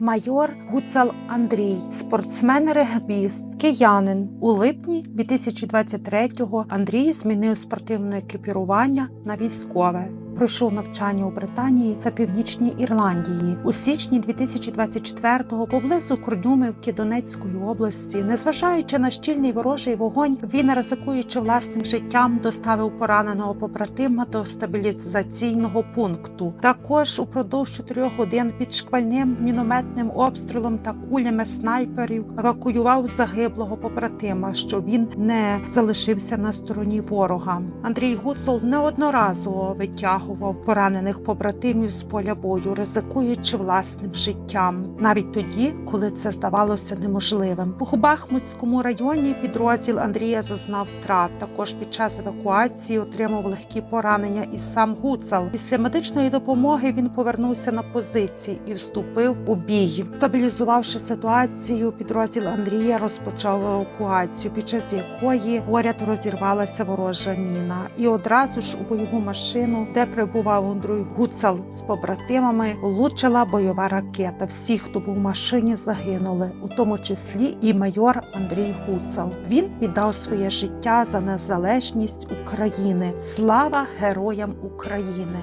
Майор Гуцал Андрій, спортсмен-регбіст, киянин. У липні 2023-го Андрій змінив спортивне екіпірування на військове. Пройшов навчання у Британії та Північній Ірландії. У січні 2024-го поблизу Кордюмівки Донецької області, незважаючи на щільний ворожий вогонь, він, ризикуючи власним життям, доставив пораненого побратима до стабілізаційного пункту. Також упродовж чотирьох годин під шквальним мінометним обстрілом та кулями снайперів евакуював загиблого побратима, щоб він не залишився на стороні ворога. Андрій Гуцул неодноразово витягував поранених побратимів з поля бою, ризикуючи власним життям, навіть тоді, коли це здавалося неможливим. У Бахмутському районі підрозділ Андрія зазнав втрат. Також під час евакуації отримав легкі поранення і сам Гуцал. Після медичної допомоги він повернувся на позиції і вступив у бій. Стабілізувавши ситуацію, підрозділ Андрія розпочав евакуацію, під час якої поряд розірвалася ворожа міна, і одразу ж у бойову машину, де прибував Андрій Гуцал з побратимами, влучила бойова ракета. Всі, хто був в машині, загинули, у тому числі і майор Андрій Гуцал. Він віддав своє життя за незалежність України. Слава героям України!